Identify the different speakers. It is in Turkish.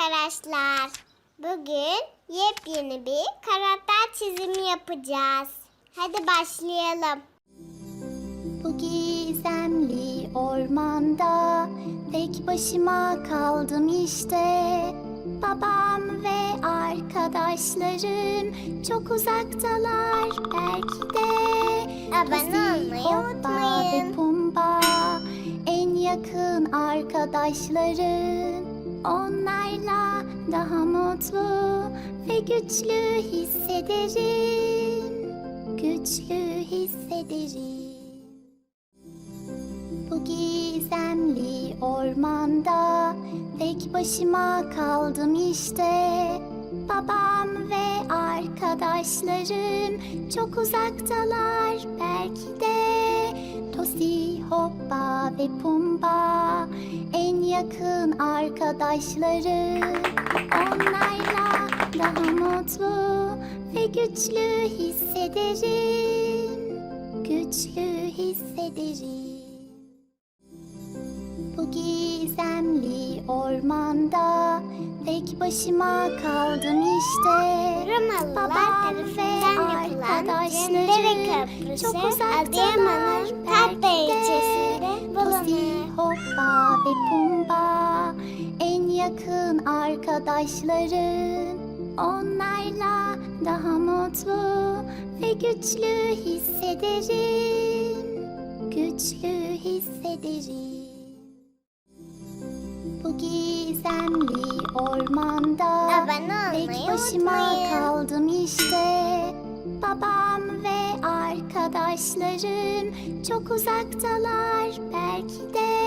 Speaker 1: arkadaşlar. Bugün yepyeni bir karakter çizimi yapacağız. Hadi başlayalım.
Speaker 2: Bu gizemli ormanda tek başıma kaldım işte. Babam ve arkadaşlarım çok uzaktalar belki de.
Speaker 1: Abone olmayı unutmayın.
Speaker 2: Pumba en yakın arkadaşlarım. Onlarla daha mutlu ve güçlü hissederim. Güçlü hissederim. Bu gizemli ormanda tek başıma kaldım işte. Babam ve arkadaşlarım çok uzaktalar belki de. Tosi, Hoppa ve Pumba en yakın arkadaşlarım. Onlarla daha mutlu ve güçlü hissederim. Güçlü hissederim. Ormanda tek başıma kaldım işte. Babam ve
Speaker 1: yapılan
Speaker 2: arkadaşları
Speaker 1: Cendere Köprüsü
Speaker 2: çok uzaktalar
Speaker 1: Adıyaman'ın Tatlı
Speaker 2: belki de.
Speaker 1: ilçesinde
Speaker 2: Tosi. Hoppa ve Pumba en yakın arkadaşlarım. Onlarla daha mutlu ve güçlü hissederim. Güçlü hissederim. Bu gizemli ormanda
Speaker 1: Abone
Speaker 2: tek başıma
Speaker 1: unutmayın.
Speaker 2: kaldım işte. Babam ve arkadaşlarım çok uzaktalar belki de.